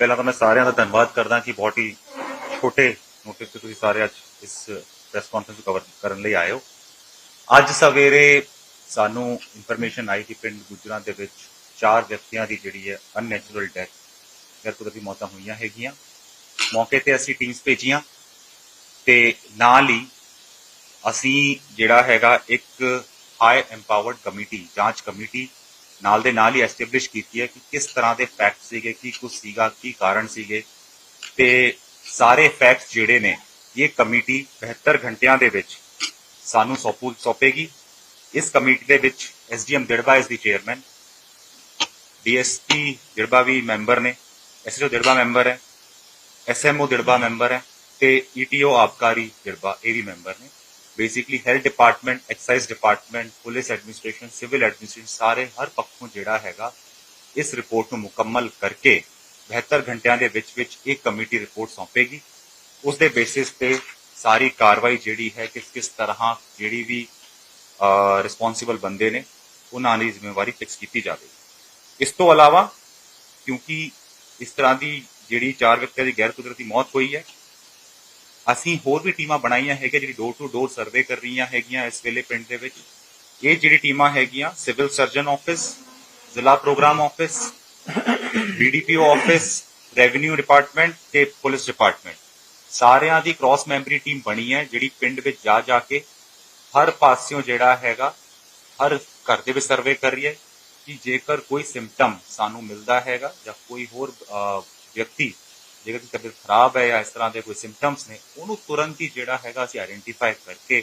ਪਹਿਲਾਂ ਤਾਂ ਮੈਂ ਸਾਰਿਆਂ ਦਾ ਧੰਨਵਾਦ ਕਰਦਾ ਕਿ ਬਹੁਤ ਹੀ ਛੋਟੇ ਨੋਟਿਸ ਤੇ ਤੁਸੀਂ ਸਾਰੇ ਅੱਜ ਇਸ ਪ੍ਰੈਸ ਕਾਨਫਰੰਸ ਨੂੰ ਕਵਰ ਕਰਨ ਲਈ ਆਏ ਹੋ। ਅੱਜ ਸਵੇਰੇ ਸਾਨੂੰ ਇਨਫੋਰਮੇਸ਼ਨ ਆਈ ਕਿ ਪਿੰਡ ਗੁਜਰਾਂ ਦੇ ਵਿੱਚ ਚਾਰ ਵਿਅਕਤੀਆਂ ਦੀ ਜਿਹੜੀ ਹੈ ਅਨਨੈਚੁਰਲ ਡੈਥ ਗੈਰ ਕੁਦਰਤੀ ਮੌਤਾਂ ਹੋਈਆਂ ਹੈਗੀਆਂ। ਮੌਕੇ ਤੇ ਅਸੀਂ ਟੀਮਸ ਭੇਜੀਆਂ ਤੇ ਨਾਲ ਹੀ ਅਸੀਂ ਜਿਹੜਾ ਹੈਗਾ ਇੱਕ ਹਾਈ ਐਮਪਾਵਰਡ ਕਮੇਟੀ ਜਾਂਚ ਕਮੇਟੀ ਨਾਲ ਦੇ ਨਾਲ ਹੀ ਐਸਟੈਬਲਿਸ਼ ਕੀਤੀ ਹੈ ਕਿ ਕਿਸ ਤਰ੍ਹਾਂ ਦੇ ਫੈਕਟ ਸੀਗੇ, ਕੀ ਕੁਝ ਸੀਗਾ, ਕੀ ਕਾਰਨ ਸੀਗੇ। ਤੇ ਸਾਰੇ ਫੈਕਟਸ ਜਿਹੜੇ ਨੇ, ਇਹ ਕਮੇਟੀ 72 ਘੰਟਿਆਂ ਦੇ ਵਿੱਚ ਸਾਨੂੰ ਸੌਪੂ, ਸੌਪੇਗੀ। ਇਸ ਕਮੇਟੀ ਦੇ ਵਿੱਚ ਐਸਡੀਐਮ ਦਿੜਬਾ ਇਸ ਦੀ ਚੇਅਰਮੈਨ ਡੀਐਸਪੀ ਦਿੜਬਾ ਵੀ ਮੈਂਬਰ ਨੇ ਐਸਐਚਓ ਦਿੜਬਾ ਮੈਂਬਰ ਹੈ ਐਸਐਮਓ ਦਿੜਬਾ ਮੈਂਬਰ ਹੈ, ਤੇ ਈਟੀਓ ਆਬਕਾਰੀ ਦਿੜਬਾ ਇਹ ਵੀ ਮੈਂਬਰ ਨੇ। Basically health department excise department police administration civil administration ਸਾਰੇ, ਹਰ ਪੱਖੋਂ ਜਿਹੜਾ ਹੈਗਾ, ਇਸ ਰਿਪੋਰਟ ਨੂੰ ਮੁਕੰਮਲ ਕਰਕੇ 72 ਘੰਟਿਆਂ ਦੇ ਵਿੱਚ ਵਿੱਚ ਇਹ ਕਮੇਟੀ ਰਿਪੋਰਟ ਸੌਂਪੇਗੀ। ਉਸ ਦੇ ਬੇਸਿਸ ਤੇ ਸਾਰੀ ਕਾਰਵਾਈ ਜਿਹੜੀ ਹੈ, ਕਿਸ ਕਿਸ ਤਰ੍ਹਾਂ ਜਿਹੜੀ ਵੀ ਰਿਸਪੌਂਸਿਬਲ ਬੰਦੇ ਨੇ, ਉਹਨਾਂ ਦੀ ਜ਼ਿੰਮੇਵਾਰੀ ਫਿਕਸ ਕੀਤੀ ਜਾਵੇਗੀ। ਇਸ ਤੋਂ ਇਲਾਵਾ ਕਿਉਂਕਿ ਇਸ ਤਰ੍ਹਾਂ ਦੀ ਜਿਹੜੀ ਚਾਰ ਵਿਅਕਤੀਆਂ ਦੀ ਗੈਰ ਕੁਦਰਤੀ ਮੌਤ ਹੋਈ ਹੈ ਅਸੀਂ ਹੋਰ ਵੀ ਟੀਮਾਂ ਬਣਾਈਆਂ ਹੈਗੀਆਂ, ਜਿਹੜੀ ਡੋਰ ਟੂ ਡੋਰ ਸਰਵੇ ਕਰ ਰਹੀਆਂ ਹੈਗੀਆਂ ਇਸ ਵੇਲੇ ਪਿੰਡ ਦੇ ਵਿੱਚ। ਇਹ ਜਿਹੜੀ ਟੀਮਾਂ ਹੈਗੀਆਂ ਸਿਵਲ ਸਰਜਨ ਆਫਿਸ ਜ਼ਿਲ੍ਹਾ programme office BDPO office revenue department ਤੇ ਪੁਲਿਸ ਡਿਪਾਰਟਮੈਂਟ ਸਾਰਿਆਂ ਦੀ ਕ੍ਰਾਸ ਮੈਂਬਰੀ ਟੀਮ ਬਣੀ ਹੈ, ਜਿਹੜੀ ਪਿੰਡ ਵਿੱਚ ਜਾ ਜਾ ਕੇ ਹਰ ਪਾਸਿਓਂ ਜਿਹੜਾ ਹੈਗਾ, ਹਰ ਘਰ ਦੇ ਵਿੱਚ ਸਰਵੇ ਕਰ ਰਹੀ ਹੈ ਕਿ ਜੇਕਰ ਕੋਈ ਸਿੰਪਟਮ ਸਾਨੂੰ ਮਿਲਦਾ ਹੈਗਾ ਜਾਂ ਕੋਈ ਹੋਰ ਵਿਅਕਤੀ ਜੇਕਰ ਤਬੀਅਤ ਖਰਾਬ ਹੈ ਜਾਂ ਇਸ ਤਰ੍ਹਾਂ ਦੇ ਕੋਈ ਸਿੰਪਟਮਸ ਨੇ, ਉਹਨੂੰ ਤੁਰੰਤ ਹੀ ਜਿਹੜਾ ਹੈਗਾ ਅਸੀਂ ਆਇਡੈਂਟੀਫਾਈ ਕਰਕੇ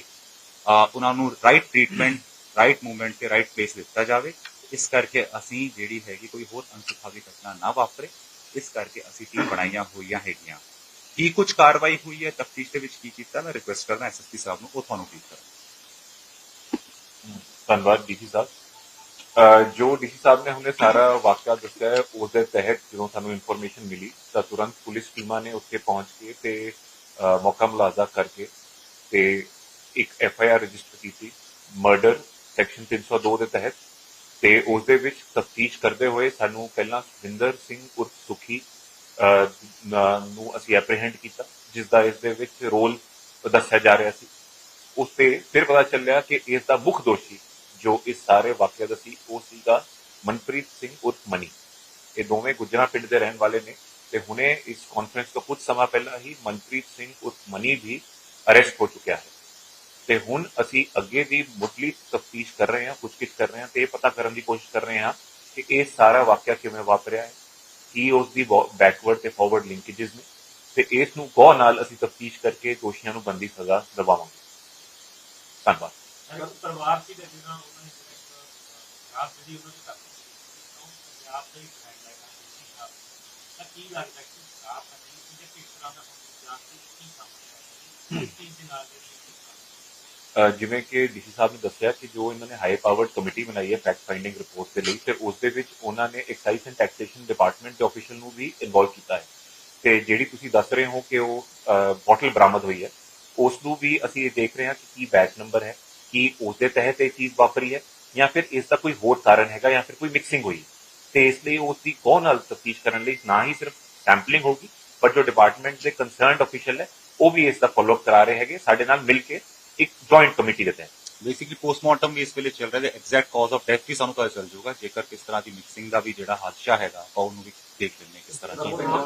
ਉਹਨਾਂ ਨੂੰ ਰਾਈਟ ਟ੍ਰੀਟਮੈਂਟ ਰਾਈਟ ਮੂਵਮੈਂਟ ਤੇ ਰਾਈਟ ਪਲੇਸ ਦਿੱਤਾ ਜਾਵੇ। ਇਸ ਕਰਕੇ ਅਸੀਂ ਜਿਹੜੀ ਹੈਗੀ ਕੋਈ ਹੋਰ ਅਨਸੁਖਾਵੀ ਘਟਨਾ ਨਾ ਵਾਪਰੇ। ਇਸ ਕਰਕੇ ਅਸੀਂ ਟੀਮ ਬਣਾਈਆਂ ਹੋਈਆਂ ਹੈਗੀਆਂ। ਕੀ ਕੁਝ ਕਾਰਵਾਈ ਹੋਈ ਹੈ, ਤਫਤੀਸ਼ ਦੇ ਵਿੱਚ ਕੀ ਕੀਤਾ, ਮੈਂ ਰਿਕੁਐਸਟ ਕਰਦਾ ਐਸਐਸਪੀ ਸਾਹਿਬ ਨੂੰ, ਉਹ ਤੁਹਾਨੂੰ ਠੀਕ ਕਰਨ। ਧੰਨਵਾਦ ਡੀਸੀ ਸਾਹਿਬ। ਜੋ ਡੀਸੀ ਸਾਹਿਬ ਨੇ ਹੁਣੇ ਸਾਰਾ ਵਾਕਿਆ ਦੱਸਿਆ ਹੈ ਉਸ ਦੇ ਤਹਿਤ ਜਦੋਂ ਸਾਨੂੰ ਇਨਫੋਰਮੇਸ਼ਨ ਮਿਲੀ ਤਾਂ ਤੁਰੰਤ ਪੁਲਿਸ ਟੀਮਾਂ ਨੇ ਉੱਥੇ ਪਹੁੰਚ ਕੇ ਤੇ ਅਹ ਮੌਕਾ ਮੁਲਾਜ਼ਾ ਕਰਕੇ ਤੇ ਇੱਕ ਐਫ ਆਈ ਆਰ ਰਜਿਸਟਰ ਕੀਤੀ ਮਰਡਰ ਸੈਕਸ਼ਨ 302 ਦੇ ਤਹਿਤ ਤੇ ਉਸ ਦੇ ਵਿੱਚ ਤਫਤੀਸ਼ ਕਰਦੇ ਹੋਏ ਸਾਨੂੰ ਪਹਿਲਾਂ ਸੁਖਿੰਦਰ ਸਿੰਘ ਉਰਫ ਸੁਖੀ ਅਹ, ਨ- ਨੂੰ ਅਸੀਂ ਐਪਰੀਹੈਂਡ ਕੀਤਾ ਜਿਸ ਦਾ ਇਸ ਦੇ ਵਿੱਚ ਰੋਲ ਦੱਸਿਆ ਜਾ ਰਿਹਾ ਸੀ। ਉਸ ਤੇ ਫਿਰ ਪਤਾ ਚੱਲਿਆ ਕਿ ਇਸ ਦਾ ਮੁੱਖ ਦੋਸ਼ੀ ਜੋ ਇਸ ਸਾਰੇ ਵਾਕਿਆ ਦਾ ਸੀ, ਉਹ ਸੀਗਾ ਮਨਪ੍ਰੀਤ ਸਿੰਘ ਉਰਫ ਮਨੀ। ਇਹ ਦੋਵੇਂ ਗੁਜਰਾ ਪਿੰਡ ਦੇ ਰਹਿਣ ਵਾਲੇ ਨੇ ਤੇ ਹੁਣੇ ਇਸ ਕਾਨਫਰੰਸ ਤੋਂ ਕੁਝ ਸਮਾਂ ਪਹਿਲਾਂ ਹੀ ਮਨਪ੍ਰੀਤ ਸਿੰਘ ਉਰਫ ਮਨੀ ਵੀ ਅਰੈਸਟ ਹੋ ਚੁੱਕਿਆ ਹੈ। ਤੇ ਹੁਣ ਅਸੀਂ ਅੱਗੇ ਦੀ ਮੁੱਢਲੀ ਤਫਤੀਸ਼ ਕਰ ਰਹੇ ਹਾਂ, ਪੁੱਛਗਿੱਛ ਕਰ ਰਹੇ ਹਾਂ ਤੇ ਇਹ ਪਤਾ ਕਰਨ ਦੀ ਕੋਸ਼ਿਸ਼ ਕਰ ਰਹੇ ਹਾਂ ਕਿ ਇਹ ਸਾਰਾ ਵਾਕਿਆ ਕਿਵੇਂ ਵਾਪਰਿਆ ਹੈ, ਕੀ ਉਸ ਦੀ ਬੈਕਵਰਡ ਤੇ ਫਾਰਵਰਡ ਲਿੰਕੇजेस ਨੇ ਤੇ ਇਸ ਨੂੰ ਗੌਰ ਨਾਲ ਅਸੀਂ ਤਫਤੀਸ਼ ਕਰਕੇ ਦੋਸ਼ੀਆਂ ਨੂੰ ਬੰਦੀ ਸਜ਼ਾ ਦਿਵਾਵਾਂਗੇ। ਧੰਨਵਾਦ। ਦੇ ਦਾ ਤਾਂ ਕੀ ਲੱਗਦਾ ਕਿ ਆਪ ਅਜਿਹੀ ਚੀਜ਼ ਕਿਸ ਤਰ੍ਹਾਂ ਦਾ ਹੋਣੀ ਜਾਂਦੀ ਕੀ ਸਾਹਮਣੇ ਆਇਆ ਇਸ ਦੇ ਨਾਲ ਜਿਹੜੀ ਅਹ ਜਿਵੇਂ ਕਿ ਡੀਸੀ ਸਾਹਿਬ ਨੇ ਦੱਸਿਆ ਕਿ ਜੋ ਇਹਨਾਂ ਨੇ ਹਾਈ ਪਾਵਰਡ ਕਮੇਟੀ ਬਣਾਈ ਹੈ ਫੈਕਟ ਫਾਈਂਡਿੰਗ ਰਿਪੋਰਟ ਦੇ ਲਈ ਤੇ ਉਸ ਦੇ ਵਿੱਚ ਉਹਨਾਂ ਨੇ ਐਕਸਾਈਜ਼ ਐਂਡ ਟੈਕਸੇਸ਼ਨ ਡਿਪਾਰਟਮੈਂਟ ਦੇ ਆਫੀਸ਼ੀਅਲ ਨੂੰ ਵੀ ਇਨਵੋਲਵ ਕੀਤਾ ਹੈ। ਤੇ ਜਿਹੜੀ ਤੁਸੀਂ ਦੱਸ ਰਹੇ ਹੋ ਕਿ ਉਹ ਬੋਟਲ ਬਰਾਮਦ ਹੋਈ ਹੈ ਉਸ ਨੂੰ ਵੀ ਅਸੀਂ ਇਹ ਦੇਖ ਰਹੇ ਹਾਂ ਕਿ ਕੀ ਬੈਚ ਨੰਬਰ ਹੈ। ਕੀ ਉਸ ਦੇ ਤਹਿਤ ਇਹ ਚੀਜ਼ ਵਾਪਰੀ ਹੈ ਜਾਂ ਫਿਰ ਇਸ ਦਾ ਕੋਈ ਹੋਰ ਕਾਰਨ ਹੈਗਾ ਜਾਂ ਫਿਰ ਕੋਈ ਮਿਕਸਿੰਗ ਹੋਈ ਤੇ ਇਸ ਲਈ ਉਸ ਦੀ ਗੌਰ ਨਾਲ ਤਫਤੀਸ਼ ਕਰਨ ਲਈ ਨਾ ਹੀ ਸਿਰਫ ਸੈਂਪਲਿੰਗ ਹੋਗੀ ਪਰ ਜੋ ਡਿਪਾਰਟਮੈਂਟ ਦੇ ਕੰਸਰਨਡ ਅਫੀਸ਼ੀਅਲ ਹੈ ਉਹ ਵੀ ਇਸ ਦਾ ਫਾਲੋਅਪ ਕਰਾ ਰਹੇ ਹੈਗੇ ਸਾਡੇ ਨਾਲ ਮਿਲ ਕੇ ਇੱਕ ਜੁਆਇੰਟ ਕਮੇਟੀ ਦੇ ਤਹਿਤ ਬੇਸਿਕਲੀ ਪੋਸਟਮਾਰਟਮ ਵੀ ਇਸ ਵੇਲੇ ਚੱਲ ਰਿਹਾ ਹੈ ਐਗਜ਼ੈਕਟ ਕਾਜ਼ ਆਫ ਡੈਥ ਵੀ ਸਾਨੂੰ ਪਤਾ ਚੱਲ ਜਾਊਗਾ ਜੇਕਰ ਕਿਸ ਤਰ੍ਹਾਂ ਦੀ ਮਿਕਸਿੰਗ ਦਾ ਵੀ ਜਿਹੜਾ ਹਾਦਸਾ ਹੈਗਾ ਆਪਾਂ ਉਹਨੂੰ ਵੀ ਦੇਖ ਲੈਂਦੇ ਹਾਂ ਕਿਸ ਤਰ੍ਹਾਂ ਕੀ ਹੋਇਆ